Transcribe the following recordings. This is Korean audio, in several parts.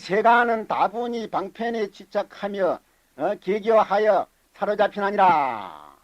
이 세간은 다분히 방편에 집착하며 어, 계교하여 사로잡히나니라.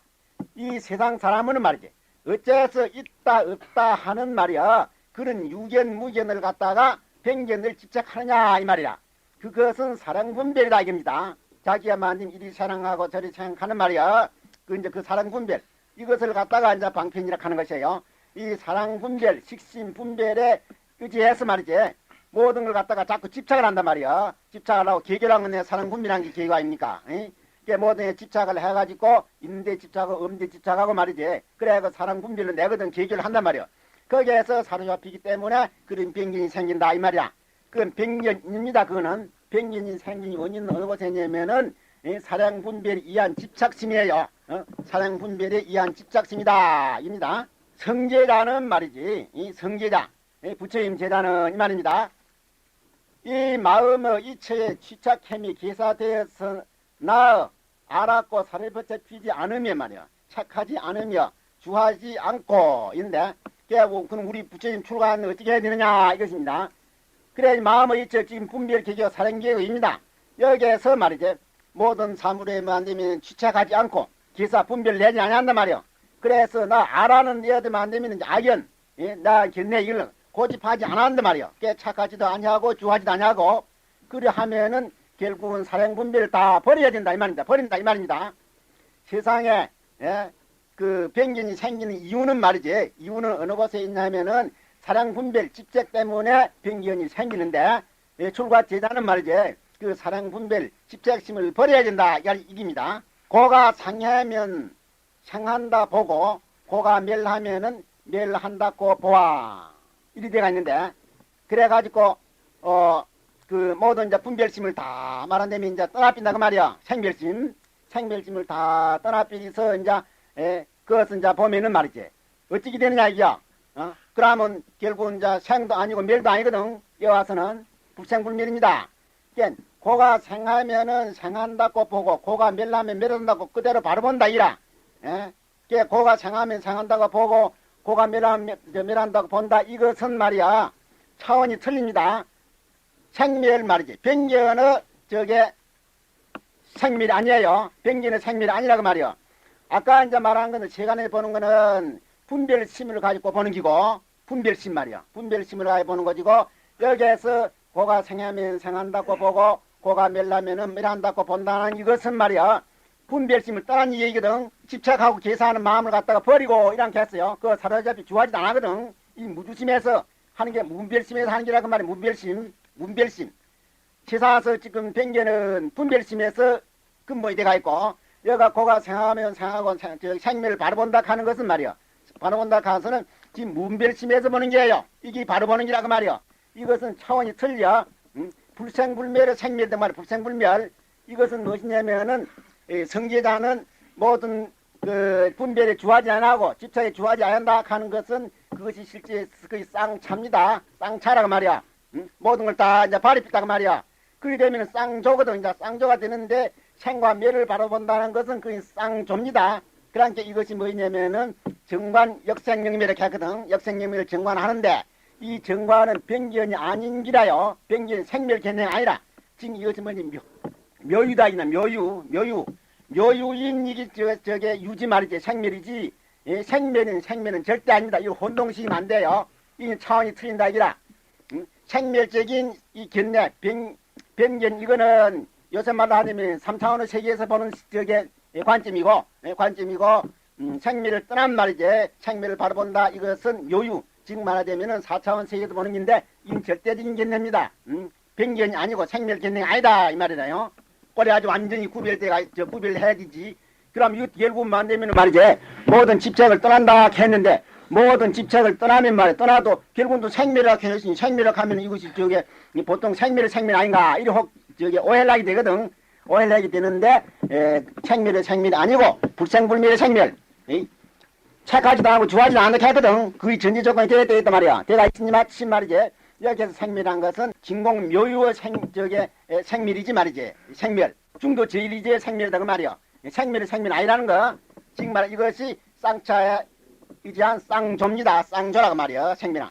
이 세상 사람은 말이지 어째서 있다 없다 하는 말이야 그런 유견 무견을 갖다가 변견을 집착하느냐 이 말이야. 그것은 사랑 분별이다 이겁니다. 자기가 만든 이리 사랑하고 저리 생각하는 말이야. 그 이제 그 사랑 분별 이것을 갖다가 이제 방편이라 하는 것이에요. 이 사랑 분별, 식심 분별에 의지해서 말이지 모든 걸 갖다가 자꾸 집착을 한단 말이야. 집착을 하고 계결하는 게 사랑 분별한 게 계획 아닙니까? 이? 게 모든 에 집착을 해가지고 있는데 집착하고 없는데 집착하고 말이지. 그래 그 사랑 분별을 내거든 계결을 한단 말이야. 거기에서 사로잡히기 때문에 그런 변경이 생긴다 이 말이야. 그건 변경입니다. 그거는 변경이 생긴 원인은 어느 곳에 있냐면은 이 사랑 분별에 의한 집착심이에요. 어? 사랑 분별에 의한 집착심이다. 입니다. 성제자는 말이지. 이 성제자. 이 부처님 제자는 이 말입니다. 이 마음의 이체에 취착함이 기사되어서 나 알았고 살을 벗어 피지 않으며 말이야. 착하지 않으며 주하지 않고 인데 그럼 우리 부처님 출가는 어떻게 해야 되느냐 이것입니다. 그래 마음의 이체 지금 분별 계교 사랑계의입니다. 여기에서 말이지 모든 사물에 만되면 취착하지 않고 기사 분별을 내지 않는단 말이요. 그래서 나 알아는 내야되면 안 되면 악연, 예? 나 견내 이걸 고집하지 않았단 말이요. 꽤 착하지도 아니하고 주하지도 아니하고 그래 하면은 결국은 사랑 분별을 다 버려야 된다 이 말입니다. 버린다 이 말입니다. 세상에 예? 그 변견이 생기는 이유는 말이지 이유는 어느 곳에 있냐면은 사랑 분별 집착 때문에 변견이 생기는데 예, 출가 제자는 말이지 그 사랑 분별 집착심을 버려야 된다 이깁니다. 고가 상하면 상한다 보고 고가 멸하면은 멸한다고 보아 이리 돼가 있는데. 그래가지고 어 그 모든 이제 분별심을 다 말한다면 이제 떠나빈다고 말이야. 생별심. 생별심을 다 떠나비서 이제 에, 그것은 이제 보면은 말이지. 어떻게 되느냐 이게요 어? 그러면 결국은 이제 생도 아니고 멸도 아니거든. 여기 와서는 불생불멸입니다. 그러니까 고가 생하면은 생한다고 보고 고가 멸하면 멸한다고 그대로 바로 본다 이라. 예? 고가 생하면 생한다고 보고 고가 멸한다고 본다. 이것은 말이야. 차원이 틀립니다. 생멸 말이지. 변견의 저게 생멸이 아니에요. 변견의 생멸이 아니라고 말이요. 아까 이제 말한 거는 세간에 보는 거는 분별심을 가지고 보는 기고. 분별심 말이야 분별심을 가지고 보는 거지고 여기에서 고가 생하면 생한다고 보고 고가 멸하면은 멸한다고 본다는 이것은 말이야 분별심을 떠난 얘기거든. 집착하고 계산하는 마음을 갖다가 버리고 이렇게 했어요. 그거 사로잡히 주하지도 않거든. 이 무주심에서 하는 게 문별심에서 하는 게라고 말이야 문별심. 문별심. 세상에서 지금 변개는 분별심에서 근본이 돼가 있고 여가 고가 생하면 생하고 생, 저 생명을 바로 본다 하는 것은 말이야 바로 본다 가서는 지금 문별심에서 보는 게예요. 이게 바로 보는 게라고 말이야 이것은 차원이 틀려. 음? 불생불멸의 생멸도 말이야. 불생불멸. 이것은 무엇이냐면은 성제자는 모든 그 분별에 주하지 않고 집착에 주하지 않는다 하는 것은 그것이 실제 그 쌍차입니다. 쌍차라고 말이야. 음? 모든 걸 다 이제 발이 pis다고 말이야. 그렇게 되면 쌍조거든. 이제 쌍조가 되는데 생과 멸을 바라본다는 것은 그 쌍조입니다. 그러니까 이것이 뭐냐면은 정관 역생영멸 이렇게 하거든. 역생영멸을 정관하는데 이 정관은 변견이 아닌 기라요. 변견 생멸 개념이 아니라. 지금 이것이 묘, 묘유다 이나 묘유 묘유. 묘유인 이게 저, 저게 유지 말이지 생멸이지. 예, 생멸은 생멸은 절대 아닙니다. 이거 혼동시키면 안 돼요. 이 차원이 틀린다 이라. 음? 생멸적인 이 견내 변, 변견 이거는 요새 말로 하자면 3차원의 세계에서 보는 저게 관점이고 관점이고 음, 생멸을 떠난 말이지. 생멸을 바라본다. 이것은 요유. 지금 말하자면은 4차원 세계에서 보는 건데 이건 절대적인 견내입니다. 음, 변견이 아니고 생멸 견내가 아니다 이 말이다요 그래 아주 완전히 구별돼가 저 구별해야 되지. 그럼 이거 결국 만되면 말이지. 모든 집착을 떠난다 했는데 모든 집착을 떠나면 말이야. 떠나도 결국은 또 생멸이라고 해놓으니 생멸이라고 하면 이것이 저게 보통 생멸의 생멸 아닌가 혹 저기 오해를 하게 되거든. 오해를 하게 되는데 에, 생멸의 생멸이 아니고 불생불멸의 생멸. 이? 착하지도 않고 주하지도 않게 하거든. 그게 전제 조건이 되어야 되겠단 말이야. 내가 있으니 마침 말이지 여기서 생멸한 것은 진공 묘유의 생, 저게 에, 생멸이지 말이지 생멸 중도 제일이지 생멸이다 그 말이야 생멸의 생멸 아니라는 거 지금 말 이것이 쌍차에 이지한 쌍조입니다 쌍조라고 말이야 생멸아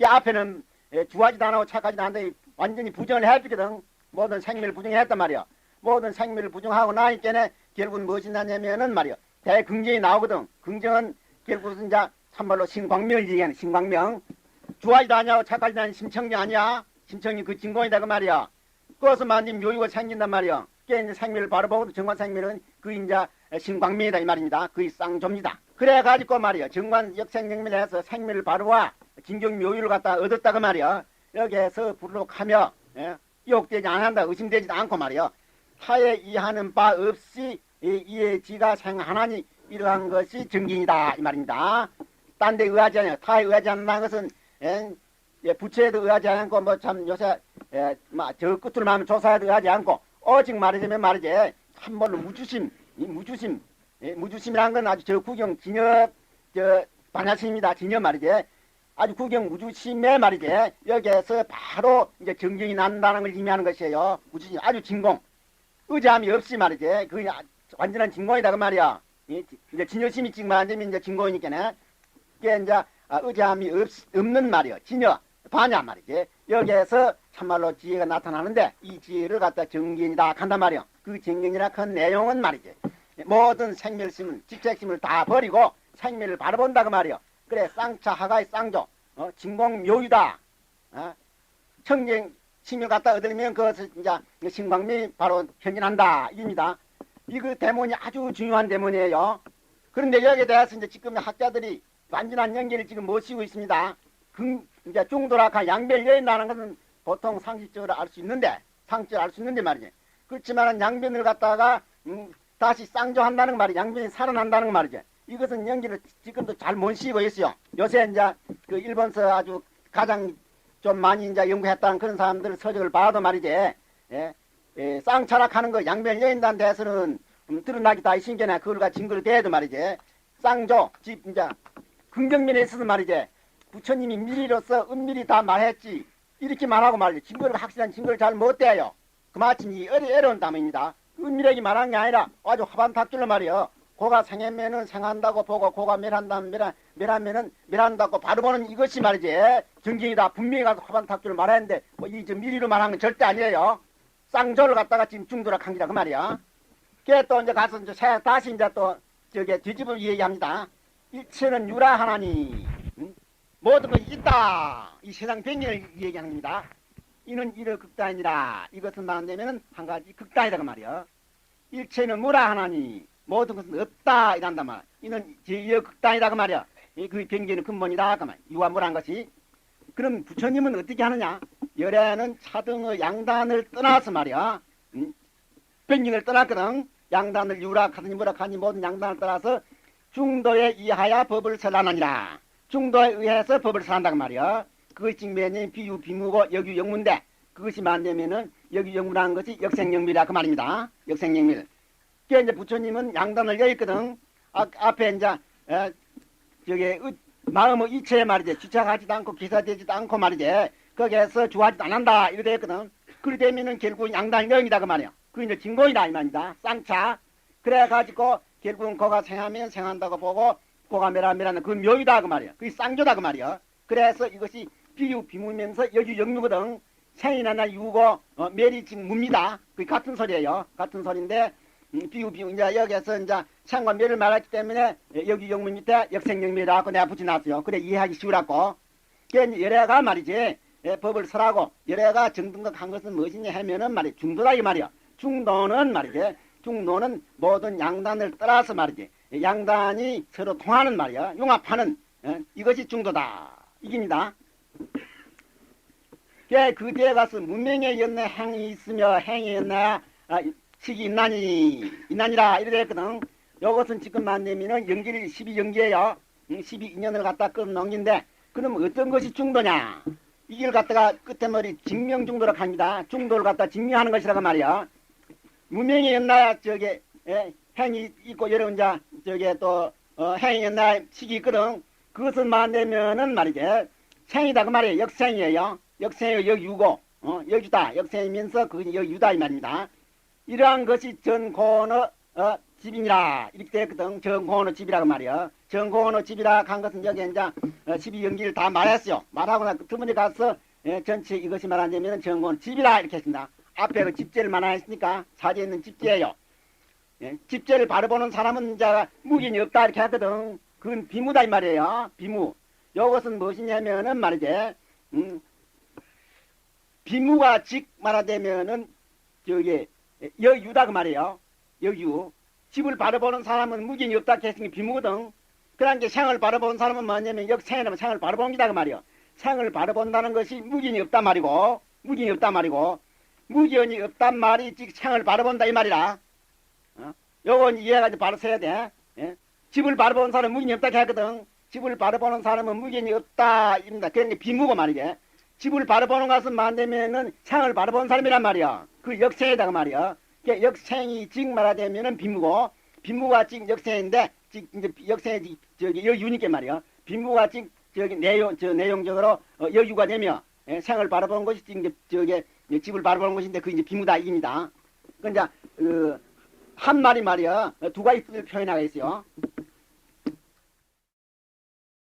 이 앞에는 에, 주하지도 않고 착하지도 않는데 완전히 부정을 해버리거든. 모든 생명을 부정했단 말이야. 모든 생명을 부정하고 나니까는 결국은 무엇이 나냐면은 말이야. 대긍정이 나오거든. 긍정은 결국은 이제 참말로 신광명을 얘기하는 신광명. 주화이도 아니야, 착하지도 아니 심청이 아니야. 심청이 그 진공이다 그 말이야. 그것을 만든 묘유가 생긴단 말이야. 그게 이제 생명을 바로 보고도 정관 생명은 그 이제 신광명이다 이 말입니다. 그의 쌍조입니다. 그래가지고 말이야. 정관 역생명명에서 생명을 바로 와 진경 묘유를 갖다 얻었다 그 말이야. 여기에서 부르륵하며 예? 욕되지 않는다 의심되지도 않고 말이야. 타에 이하는 바 없이 이- 이에 지가 생하나니 이러한 것이 정gin이다 이 말입니다. 딴 데 의하지 않아요. 타에 의하지 않는다는 것은 예, 예, 부처에도 의하지 않고 뭐 참 요새 예, 뭐저 끝으로 하면 조사에도 의하지 않고 오직 말하자면 말이지 참말로 무주심 이 무주심 예, 무주심이란 건 아주 저 구경 진여 저 반야심입니다. 진여 말이지 아주 구경 무주심의 말이지 여기에서 바로 이제 정경이 난다는 걸 의미하는 것이에요. 무주심 아주 진공 의지함이 없이 말이지 그 완전한 진공이다 그 말이야. 이- 이제 진여심이 지금 완전히 이제 진공이니까는 그게 이제 아, 의지함이 없, 없는 말이요. 진여 반야 말이지. 여기에서 참말로 지혜가 나타나는데 이 지혜를 갖다 정견이다 한단 말이요. 그 정견이라 한 내용은 말이지. 모든 생멸심을 직책심을 다 버리고 생멸을 바라본다 그 말이요. 그래 쌍차 하가의 쌍조 어, 진공묘유다. 어? 청정 심을 갖다 얻으려면 그것을 이제 신광명이 바로 현진한다 입니다. 이 그 대문이 아주 중요한 대문이에요. 그런데 여기에 대해서 이제 지금 학자들이 완전한 연계를 지금 못 씌우고 있습니다. 금, 이제 중도락한 양변 여인다는 것은 보통 상식적으로 알 수 있는데, 상식적으로 알 수 있는데 말이지. 그렇지만은 양변을 갖다가, 음, 다시 쌍조한다는 말이, 양변이 살아난다는 말이지. 이것은 연기를 지금도 잘못 씌우고 있어요. 요새 이제 그 일본서 아주 가장 좀 많이 이제 연구했다는 그런 사람들 서적을 봐도 말이지. 예, 예, 쌍철학하는 거 양변 여인단 대해서는 음, 드러나기 다 신기나 그걸가 증거를 대도 말이지. 쌍조, 집, 이제, 긍정면에 있어서 말이지. 부처님이 미리로서 은밀히 다 말했지. 이렇게 말하고 말이지. 증거를, 확실한 증거를 잘 못 대요. 그마침 이 어리, 어려운 담입니다. 은밀하게 말한 게 아니라 아주 화반탑줄로 말이요. 고가 생했면은 생한다고 보고 고가 멸한다면 멸한, 멸하면은 멸한다고 바로 보는 이것이 말이지. 정경이다. 분명히 가서 화반탑줄로 말했는데 뭐 이저 미리로 말한 건 절대 아니에요. 쌍조를 갖다가 지금 중도락 한 기라 그 말이야. 그게 또 이제 가서 이제 새- 다시 이제 또 저기 뒤집어 얘기합니다. 일체는 유라 하나니 응? 모든 것이 있다. 이 세상 변경을 얘기하는 겁니다. 이는 이를 극단이라 이것은 말하자면 한 가지 극단이다 그 말이야. 일체는 무라 하나니 모든 것은 없다 이란단 말. 이는 제여 극단이다 그 말이야. 이그 변경은 근본이다 그 말. 유와 무란 것이. 그럼 부처님은 어떻게 하느냐? 열애는 차등의 양단을 떠나서 말이야. 응? 변경을 떠났거든. 양단을 유락하더니 무락하니 모든 양단을 떠나서 중도에 이하야 법을 설하느니라. 중도에 의해서 법을 설한다고 말이야. 그것이 증명이 비유 비무고 여기 영문데 그것이 만되면은 여기 영문한 것이 역생영밀이라 그 말입니다. 역생영밀. 그 이제 부처님은 양단을 여있거든. 아, 앞에 이제 에, 저기 의- 마음의 이체에 말이지 주착하지도 않고 기사되지도 않고 말이지 거기에서 주하지도 않는다 이렇게 했거든. 그리 되면은 결국 양단 영이다 그 말이야. 그 이제 진공이다 이 말입니다. 쌍차. 그래가지고 결국은 거가 생하면 생한다고 보고 고가 멸하면은 그 묘이다 그 말이야. 그게 쌍조다 그 말이야. 그래서 이것이 비유 비무면서 여주 영유거든. 생이나 유고 어, 멸이 지금 묻니다. 그게 같은 소리예요. 같은 소리인데 음, 비유 비유 이제 여기에서 이제 생과 멸을 말했기 때문에 여기 영문 밑에 역생영멸이라고 내가 붙여놨어요. 그래 이해하기 쉬우라고. 그게 열애가 말이지 예, 법을 설하고 열애가 정등각 한 것은 무엇이냐 하면은 말이 중도다 이 말이야. 중도는 말이지 중도는 모든 양단을 따라서 말이지 양단이 서로 통하는 말이야. 융합하는 예, 이것이 중도다. 이깁니다. 예, 그 뒤에 가서 문명에 연내 행이 있으며 행이 연내 아, 식이 있나니 있나니라 이래 했거든. 요것은 지금 만되면은 연길 12연기예요. 12인연을 갖다 끊어넘긴데 그럼 어떤 것이 중도냐? 이걸 갖다가 끝에 머리 증명 중도라고 합니다. 중도를 갖다 증명하는 것이라고 말이야. 문명이 연나 저게 예, 행이 있고 여러분 자 저게 또 어, 행이 연나 식이 있거든. 그것을 만되면은 말이지 생이다 그 말이에요. 역생이에요. 역생이 역유고 어, 역유다. 역생이면서 그것이 역유다 이 말입니다. 이러한 것이 전고언어 어, 집이니라 이렇게 됐거든. 전고언어 집이라고 말이야. 전고언어 집이라 한 것은 여기 이제 어, 집이 연기를 다 말했어요. 말하고 나그 드문에 가서 예, 전체 이것이 말하자면 정권 집이라 이렇게 했습니다. 앞에 그 집제를 말하했으니까 사지에 있는 집제예요. 예, 집제를 바라보는 사람은 이제 무긴이 없다 이렇게 하거든. 그건 비무다 이 말이에요. 비무. 이것은 무엇이냐면은 말이지. 음, 비무가 직 말하자면은 저기 여유다 그 말이에요. 여유. 집을 바라보는 사람은 무긴이 없다 했으니 비무거든. 게 생을 바라보는 사람은 뭐냐면 역생이라면 생을 바라보는 기다 그 말이요. 생을 바라본다는 것이 무긴이 없단 말이고 무긴이 없단 말이고 무견이 없단 말이 즉 생을 바라본다 이 말이라. 어? 요건 이해가 좀 바로 서야 돼. 예? 집을 바라보는 사람은 무견이 없다 하거든. 집을 바라보는 사람은 무견이 없다 입니다. 그러니까 비무고 말이게. 집을 바라보는 것은 만되면은 생을 바라보는 사람이란 말이야. 그 역생이다 그 말이야. 그 역생이 즉 말하자면은 비무고 비무가 즉 역생인데 즉 이제 역생이 저기 여유니까 말이야. 비무가 즉 저기 내용 저 내용적으로 어, 여유가 되며 예, 생을 바라보는 것이 이제 이제 집을 바라보는 것인데 그 이제 비무다 입니다. 그 이제 그, 한 말이 말이야 어, 두 가지 뜻을 표현하고 있어요.